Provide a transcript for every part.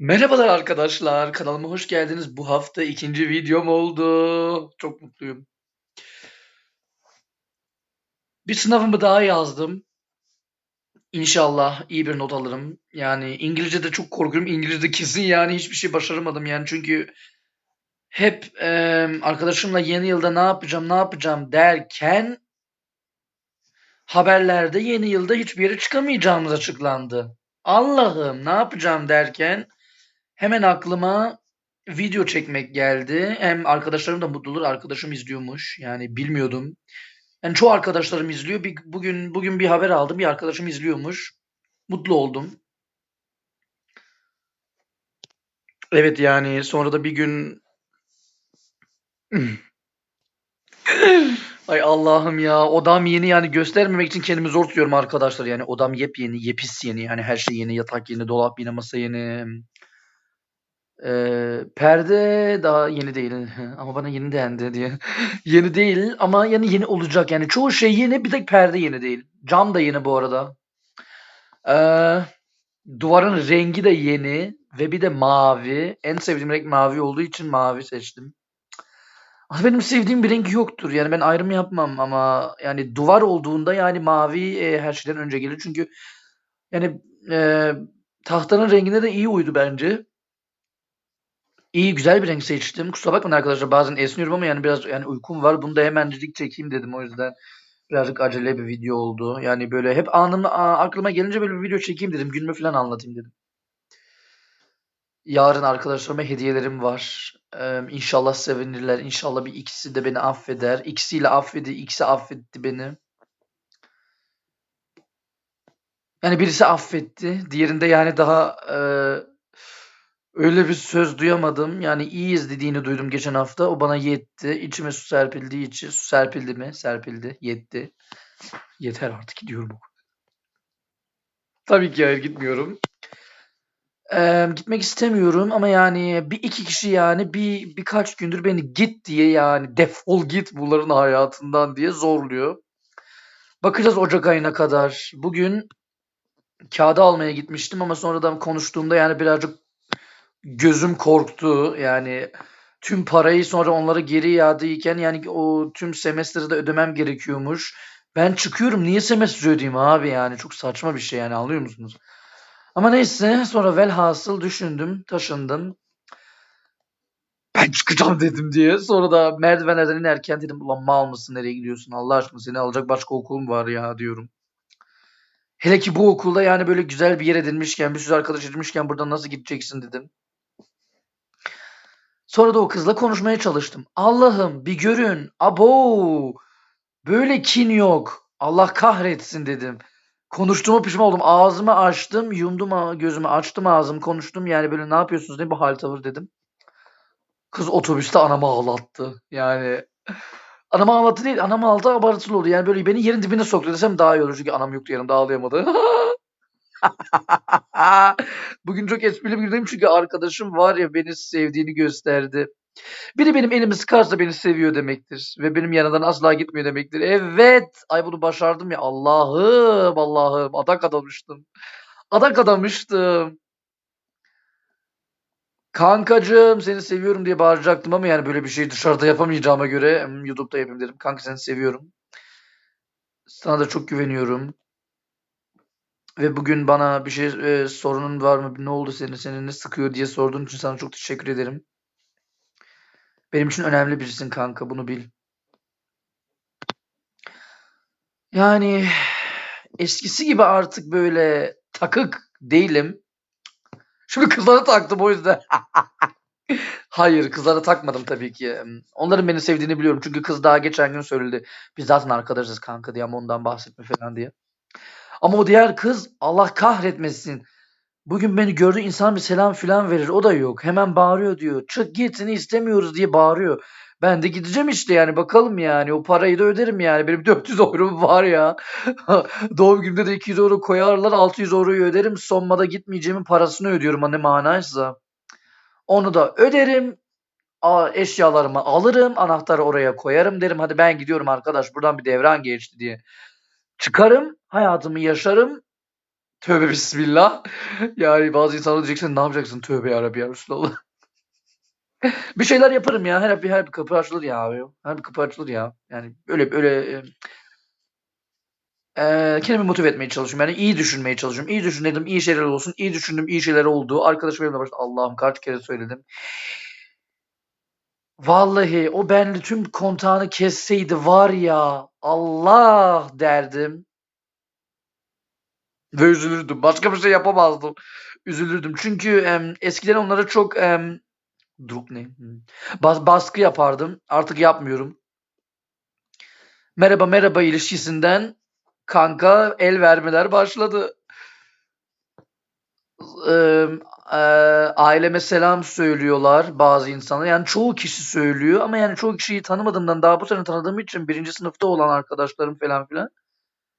Merhabalar arkadaşlar, kanalıma hoş geldiniz. Bu hafta ikinci videom oldu. Çok mutluyum. Bir sınavımı daha yazdım. İnşallah iyi bir not alırım. Yani İngilizce'de çok korkuyorum. İngilizce'de kesin yani hiçbir şey başaramadım yani çünkü hep eee, arkadaşımla yeni yılda ne yapacağım, ne yapacağım derken haberlerde yeni yılda hiçbir yere çıkamayacağımız açıklandı. Allah'ım ne yapacağım derken hemen aklıma video çekmek geldi. Hem arkadaşlarım da mutlu. Arkadaşım izliyormuş. Yani bilmiyordum. Yani çoğu arkadaşlarım izliyor. Bir, bugün bugün bir haber aldım. Bir arkadaşım izliyormuş. Mutlu oldum. Evet yani sonra da bir gün Ay Allah'ım ya odam yeni yani göstermemek için kendimi zor tutuyorum arkadaşlar yani odam yepyeni yepis yeni yani her şey yeni yatak yeni dolap yeni masa yeni Ee, perde daha yeni değil. Ama bana yeni dendi diye. Yeni değil ama yani yeni olacak. Yani çoğu şey yeni bir tek perde yeni değil. Cam da yeni bu arada. Ee, duvarın rengi de yeni ve bir de mavi. En sevdiğim renk mavi olduğu için mavi seçtim. Aslında benim sevdiğim bir renk yoktur. Yani ben ayrım yapmam ama yani duvar olduğunda yani mavi e, her şeyden önce gelir. Çünkü yani e, tahtanın rengine de iyi uydu bence. İyi güzel bir renk seçtim. Kusura bakmayın arkadaşlar bazen esniyorum ama yani biraz yani uykum var. Bunu da hemencik çekeyim dedim o yüzden. Birazcık acele bir video oldu. Yani böyle hep anım a- aklıma gelince böyle bir video çekeyim dedim. Günümü falan anlatayım dedim. Yarın arkadaşlarıma hediyelerim var. Eee, inşallah sevinirler. İnşallah bir ikisi de beni affeder. İkisiyle affedi, ikisi affetti beni. Yani birisi affetti. Diğerinde yani daha eee, öyle bir söz duyamadım. Yani iyiyiz dediğini duydum geçen hafta. O bana yetti. İçime su serpildiği için. Su serpildi mi? Serpildi. Yetti. Yeter artık gidiyorum. Tabii ki hayır gitmiyorum. Eee, gitmek istemiyorum ama yani bir iki kişi yani bir birkaç gündür beni git diye yani defol git bunların hayatından diye zorluyor. Bakacağız Ocak ayına kadar. Bugün kağıdı almaya gitmiştim ama sonradan konuştuğumda yani birazcık gözüm korktu. Yani tüm parayı sonra onlara geri iadeyken yani o tüm semestri de ödemem gerekiyormuş. Ben çıkıyorum niye semestri ödeyeyim abi yani çok saçma bir şey yani anlıyor musunuz? Ama neyse sonra velhasıl düşündüm, taşındım. Ben çıkacağım dedim diye. Sonra da merdivenlerden inerken dedim ulan mal mısın nereye gidiyorsun Allah aşkına seni alacak başka okulum var ya diyorum. Hele ki bu okulda yani böyle güzel bir yer edinmişken, bir sürü arkadaş edinmişken buradan nasıl gideceksin dedim. Sonra da o kızla konuşmaya çalıştım. Allah'ım bir görün. Abo! Böyle kin yok. Allah kahretsin dedim. Konuştuğuma pişman oldum. Ağzımı açtım, yumdum gözümü, açtım ağzımı, konuştum. Yani böyle ne yapıyorsunuz ne bu hal tavır dedim. Kız otobüste anamı ağlattı. Yani anamı ağlattı değil, anamı ağlattı abartılı oldu. Yani böyle beni yerin dibine soktu desem daha iyi olur. Çünkü anam yoktu yanımda ağlayamadı. Bugün çok esprili bir gündeyim çünkü arkadaşım var ya beni sevdiğini gösterdi. Biri benim elimi sıkarsa beni seviyor demektir ve benim yanından asla gitmiyor demektir. Evet, ay bunu başardım ya Allah'ım Allah'ım adak adamıştım. Adak adamıştım. Kankacığım seni seviyorum diye bağıracaktım ama yani böyle bir şey dışarıda yapamayacağıma göre hmm, YouTube'da yapayım dedim. Kanka seni seviyorum. Sana da çok güveniyorum. Ve bugün bana bir şey e, sorunun var mı? Ne oldu senin? Seni ne sıkıyor diye sorduğun için sana çok teşekkür ederim. Benim için önemli birisin kanka bunu bil. Yani eskisi gibi artık böyle takık değilim. Şimdi kızlara taktım o yüzden. Hayır kızlara takmadım tabii ki. Onların beni sevdiğini biliyorum. Çünkü kız daha geçen gün söyledi. Biz zaten arkadaşız kanka diye ama ondan bahsetme falan diye. Ama o diğer kız Allah kahretmesin. Bugün beni gördü insan bir selam filan verir. O da yok. Hemen bağırıyor diyor. Çık git seni istemiyoruz diye bağırıyor. Ben de gideceğim işte yani bakalım yani. O parayı da öderim yani. Benim 400 euro'm var ya. Doğum günümde de 200 euro koyarlar. 600 euroyu öderim. Sonmada gitmeyeceğimin parasını ödüyorum. Hani manaysa. Onu da öderim. A- eşyalarımı alırım. Anahtarı oraya koyarım derim. Hadi ben gidiyorum arkadaş. Buradan bir devran geçti diye. Çıkarım. Hayatımı yaşarım. Tövbe bismillah. Yani bazı insanlar diyeceksin ne yapacaksın? Tövbe yarabbi ya Resulallah. bir şeyler yaparım ya. Her bir her bir kapı açılır ya abi. Her bir kapı açılır ya. Yani öyle öyle e, kendimi motive etmeye çalışıyorum. Yani iyi düşünmeye çalışıyorum. İyi düşün dedim. iyi şeyler olsun. İyi düşündüm. iyi şeyler oldu. Arkadaşım benimle başladı. Allah'ım kaç kere söyledim. Vallahi o benli tüm kontağını kesseydi var ya Allah derdim. Ve üzülürdüm. Başka bir şey yapamazdım. Üzülürdüm. Çünkü em, eskiden onlara çok em, Druk ne? Hmm. Bas, baskı yapardım. Artık yapmıyorum. Merhaba merhaba ilişkisinden kanka el vermeler başladı. Eee, eee, aileme selam söylüyorlar bazı insanlar. Yani çoğu kişi söylüyor ama yani çoğu kişiyi tanımadığımdan daha bu sene tanıdığım için birinci sınıfta olan arkadaşlarım falan filan.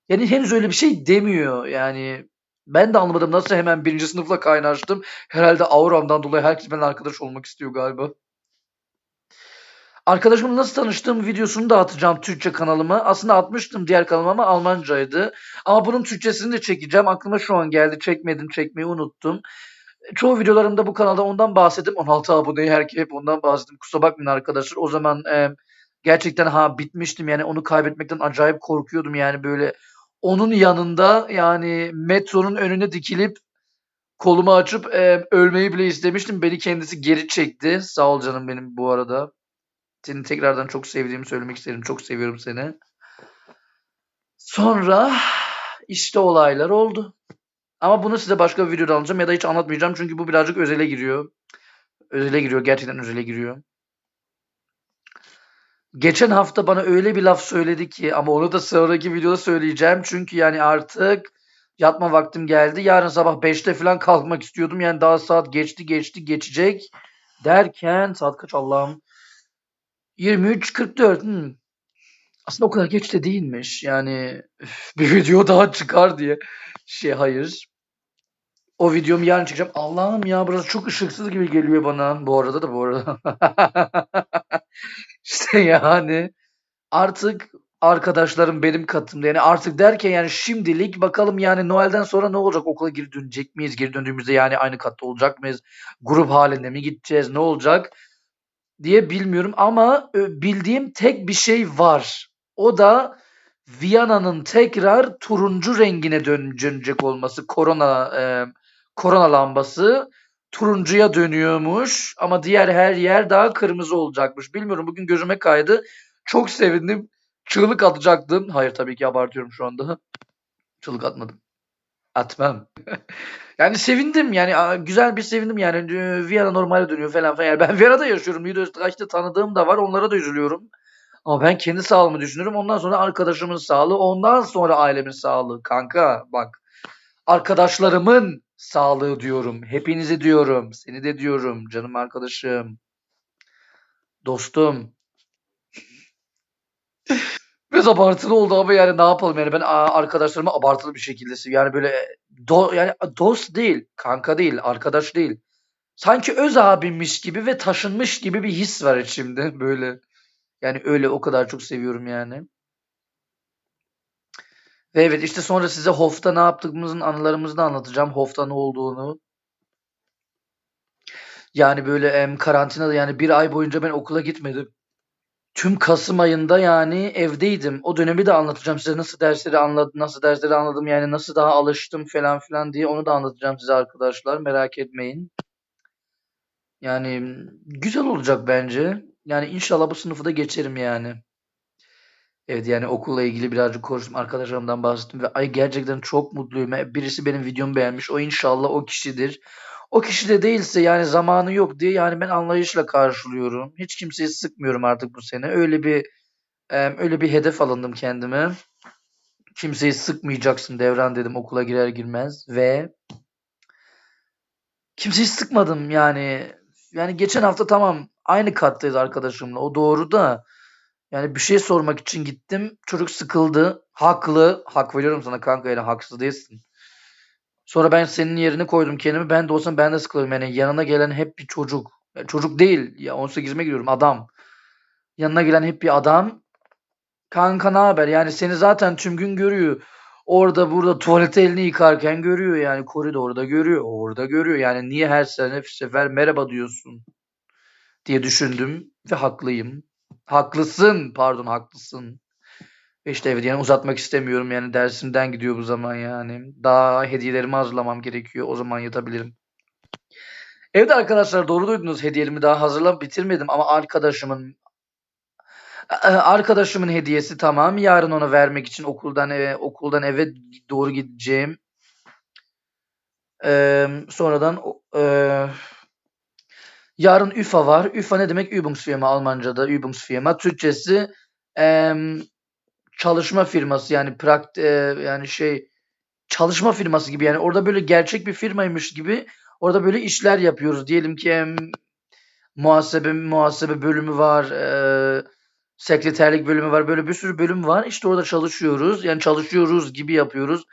Yani henüz öyle bir şey demiyor. Yani ben de anlamadım nasıl hemen birinci sınıfla kaynaştım. Herhalde auramdan dolayı herkes benimle arkadaş olmak istiyor galiba. Arkadaşımla nasıl tanıştığım videosunu da atacağım Türkçe kanalıma. Aslında atmıştım diğer kanalıma ama Almancaydı. Ama bunun Türkçesini de çekeceğim. Aklıma şu an geldi. Çekmedim, çekmeyi unuttum. Çoğu videolarımda bu kanalda ondan bahsettim. 16 aboneyi herkes hep ondan bahsettim. Kusura bakmayın arkadaşlar. O zaman e, gerçekten ha bitmiştim. Yani onu kaybetmekten acayip korkuyordum. Yani böyle onun yanında yani metronun önüne dikilip kolumu açıp e, ölmeyi bile istemiştim. Beni kendisi geri çekti. Sağ ol canım benim bu arada. Seni tekrardan çok sevdiğimi söylemek isterim. Çok seviyorum seni. Sonra işte olaylar oldu. Ama bunu size başka bir videoda anlatacağım ya da hiç anlatmayacağım çünkü bu birazcık özele giriyor. Özele giriyor. Gerçekten özele giriyor. Geçen hafta bana öyle bir laf söyledi ki ama onu da sonraki videoda söyleyeceğim. Çünkü yani artık yatma vaktim geldi. Yarın sabah 5'te falan kalkmak istiyordum. Yani daha saat geçti geçti geçecek derken saat kaç Allah'ım 23.44 hmm. Aslında o kadar geç de değilmiş. Yani bir video daha çıkar diye. Şey hayır. O videomu yarın çekeceğim. Allah'ım ya burası çok ışıksız gibi geliyor bana. Bu arada da bu arada. işte yani artık arkadaşlarım benim katımda. Yani artık derken yani şimdilik bakalım yani Noel'den sonra ne olacak? Okula geri dönecek miyiz? Geri döndüğümüzde yani aynı katta olacak mıyız? Grup halinde mi gideceğiz? Ne olacak? Diye bilmiyorum ama bildiğim tek bir şey var. O da Viyana'nın tekrar turuncu rengine dönecek olması. Korona e, korona lambası turuncuya dönüyormuş ama diğer her yer daha kırmızı olacakmış. Bilmiyorum bugün gözüme kaydı. Çok sevindim. Çığlık atacaktım. Hayır tabii ki abartıyorum şu anda. Çığlık atmadım. Atmam. yani sevindim yani güzel bir sevindim yani Viyana normale dönüyor falan falan. Yani ben Viyana'da yaşıyorum. Yüzde tanıdığım da var. Onlara da üzülüyorum. Ama ben kendi sağlığımı düşünürüm. Ondan sonra arkadaşımın sağlığı, ondan sonra ailemin sağlığı. Kanka bak. Arkadaşlarımın sağlığı diyorum. Hepinizi diyorum. Seni de diyorum. Canım arkadaşım. Dostum. Biraz abartılı oldu ama yani ne yapalım yani ben arkadaşlarımı abartılı bir şekilde. Yani böyle do yani dost değil, kanka değil, arkadaş değil. Sanki öz abimmiş gibi ve taşınmış gibi bir his var içimde böyle. Yani öyle o kadar çok seviyorum yani. Ve evet işte sonra size Hof'ta ne yaptığımızın anılarımızı da anlatacağım. Hof'ta ne olduğunu. Yani böyle em, karantinada yani bir ay boyunca ben okula gitmedim. Tüm Kasım ayında yani evdeydim. O dönemi de anlatacağım size nasıl dersleri anladım, nasıl dersleri anladım yani nasıl daha alıştım falan filan diye onu da anlatacağım size arkadaşlar merak etmeyin. Yani güzel olacak bence. Yani inşallah bu sınıfı da geçerim yani. Evet yani okulla ilgili birazcık konuştum. Arkadaşlarımdan bahsettim ve ay gerçekten çok mutluyum. Birisi benim videomu beğenmiş. O inşallah o kişidir. O kişi de değilse yani zamanı yok diye yani ben anlayışla karşılıyorum. Hiç kimseyi sıkmıyorum artık bu sene. Öyle bir öyle bir hedef alındım kendime. Kimseyi sıkmayacaksın Devran dedim okula girer girmez ve kimseyi sıkmadım yani. Yani geçen hafta tamam aynı kattayız arkadaşımla. O doğru da yani bir şey sormak için gittim. Çocuk sıkıldı. Haklı. Hak veriyorum sana kanka yani haksız değilsin. Sonra ben senin yerine koydum kendimi. Ben de olsam ben de sıkılırım. Yani yanına gelen hep bir çocuk. Yani çocuk değil. Ya 18'ime giriyorum adam. Yanına gelen hep bir adam. Kanka ne haber? Yani seni zaten tüm gün görüyor. Orada burada tuvalete elini yıkarken görüyor yani koridorda görüyor, orada görüyor. Yani niye her sene sefer merhaba diyorsun diye düşündüm ve haklıyım. Haklısın, pardon haklısın. İşte evet yani uzatmak istemiyorum yani dersimden gidiyor bu zaman yani. Daha hediyelerimi hazırlamam gerekiyor. O zaman yatabilirim. Evet arkadaşlar doğru duydunuz. Hediyelerimi daha hazırlam bitirmedim ama arkadaşımın arkadaşımın hediyesi tamam. Yarın ona vermek için okuldan eve okuldan eve doğru gideceğim. Emm, sonradan eee yarın UFA var. UFA ne demek? Übungsfirma Almanca'da Übungsfirma. Türkçesi emm, çalışma firması yani prakt eee, yani şey çalışma firması gibi yani orada böyle gerçek bir firmaymış gibi orada böyle işler yapıyoruz. Diyelim ki emm, muhasebe muhasebe bölümü var, eee, sekreterlik bölümü var. Böyle bir sürü bölüm var. İşte orada çalışıyoruz. Yani çalışıyoruz gibi yapıyoruz.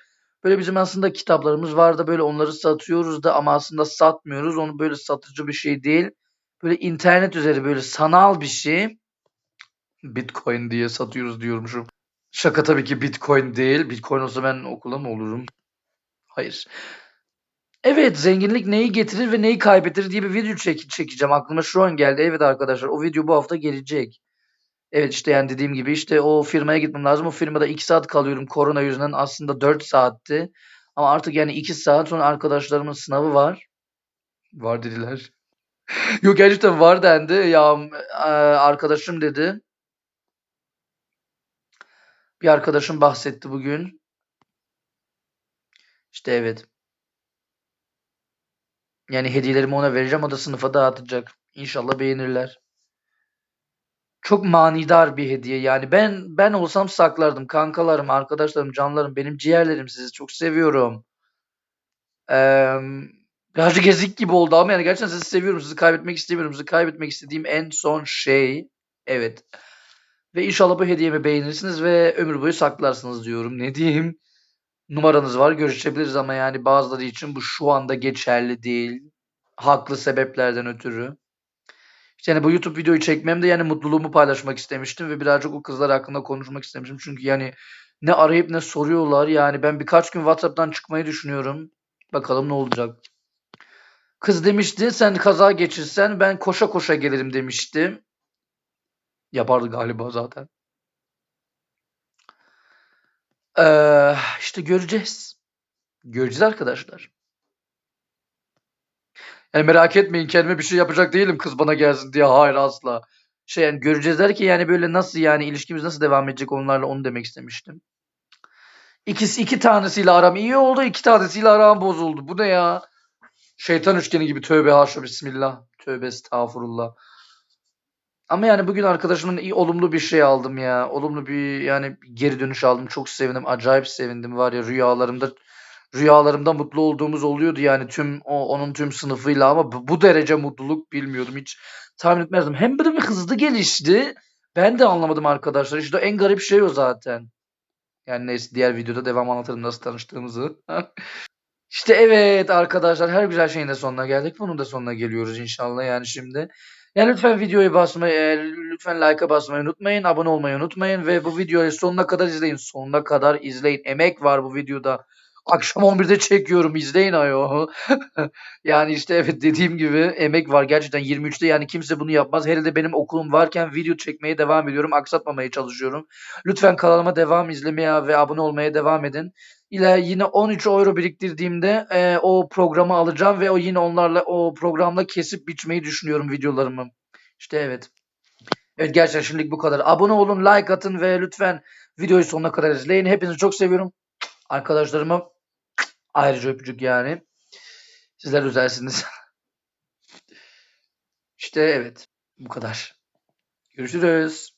Böyle bizim aslında kitaplarımız var da böyle onları satıyoruz da ama aslında satmıyoruz. Onu böyle satıcı bir şey değil. Böyle internet üzeri böyle sanal bir şey. Bitcoin diye satıyoruz diyormuşum. Şaka tabii ki Bitcoin değil. Bitcoin olsa ben okulda mı olurum? Hayır. Evet, zenginlik neyi getirir ve neyi kaybettirir diye bir video çek çekeceğim. Aklıma şu an geldi. Evet arkadaşlar, o video bu hafta gelecek. Evet, işte, yani, dediğim gibi, işte, o firmaya gitmem lazım. O firmada 2 saat kalıyorum korona yüzünden. Aslında 4 saatti ama artık, yani, 2 saat sonra arkadaşlarımın sınavı var. Var dediler. Yok, gerçekten var dendi. Ya, eee, arkadaşım dedi. Bir arkadaşım bahsetti bugün. İşte, evet. Yani, hediyelerimi ona vereceğim. O da sınıfa dağıtacak. İnşallah beğenirler. Çok manidar bir hediye. Yani, ben ben olsam saklardım. Kankalarım, arkadaşlarım, canlarım, benim ciğerlerim, sizi çok seviyorum. Emm, birazcık ezik gibi oldu ama, yani, gerçekten sizi seviyorum. Sizi kaybetmek istemiyorum. Sizi kaybetmek istediğim en son şey Evet. Ve inşallah bu hediyemi beğenirsiniz ve ömür boyu saklarsınız diyorum. Ne diyeyim? Numaranız var, görüşebiliriz ama, yani, bazıları için bu şu anda geçerli değil. Haklı sebeplerden ötürü. İşte, yani, bu YouTube videoyu çekmemde, yani, mutluluğumu paylaşmak istemiştim ve birazcık o kızlar hakkında konuşmak istemiştim. Çünkü, yani, ne arayıp ne soruyorlar. Yani, ben birkaç gün WhatsApp'tan çıkmayı düşünüyorum. Bakalım ne olacak. Kız demişti, "Sen kaza geçirsen ben koşa koşa gelirim." demişti. Yapardı galiba zaten. Eee, işte, göreceğiz. Göreceğiz arkadaşlar. Yani, merak etmeyin, kendime bir şey yapacak değilim kız bana gelsin diye. Hayır, asla. Şey, yani, göreceğiz derken, yani, böyle, nasıl, yani, ilişkimiz nasıl devam edecek onlarla onu demek istemiştim. İkisi 2 tanesiyle aram iyi oldu, 2 tanesiyle aram bozuldu. Bu ne ya? Şeytan üçgeni gibi. Tövbe haşa bismillah. Tövbe estağfurullah. Ama, yani, bugün arkadaşımdan iyi olumlu bir şey aldım ya. Olumlu bir, yani, geri dönüş aldım. Çok sevindim. Acayip sevindim var ya rüyalarımda rüyalarımda mutlu olduğumuz oluyordu, yani, tüm o onun tüm sınıfıyla ama bu bu derece mutluluk bilmiyordum. Hiç tahmin etmezdim. Hem böyle bir hızlı gelişti. Ben de anlamadım arkadaşlar. İşte, en garip şey o zaten. Yani, neyse diğer videoda devam anlatırım nasıl tanıştığımızı. İşte, evet arkadaşlar, her güzel şeyin de sonuna geldik. Bunun da sonuna geliyoruz inşallah, yani, şimdi. Yani, lütfen videoya basmayı, eee, lütfen like'a basmayı unutmayın, abone olmayı unutmayın ve bu videoyu sonuna kadar izleyin. Sonuna kadar izleyin. Emek var bu videoda. Akşam 11'de çekiyorum, izleyin ayol. Yani, işte, evet, dediğim gibi emek var gerçekten 23'te, yani, kimse bunu yapmaz. Hele benim okulum varken video çekmeye devam ediyorum. Aksatmamaya çalışıyorum. Lütfen kanalıma devam izlemeye ve abone olmaya devam edin. İle yine €13 biriktirdiğimde, eee, o programı alacağım ve o yine onlarla o programla kesip biçmeyi düşünüyorum videolarımı. İşte, evet. Evet, gerçekten şimdilik bu kadar. Abone olun, like atın ve lütfen videoyu sonuna kadar izleyin. Hepinizi çok seviyorum. Arkadaşlarıma ayrıca öpücük, yani. Sizler özelsiniz. İşte, evet. Bu kadar. Görüşürüz.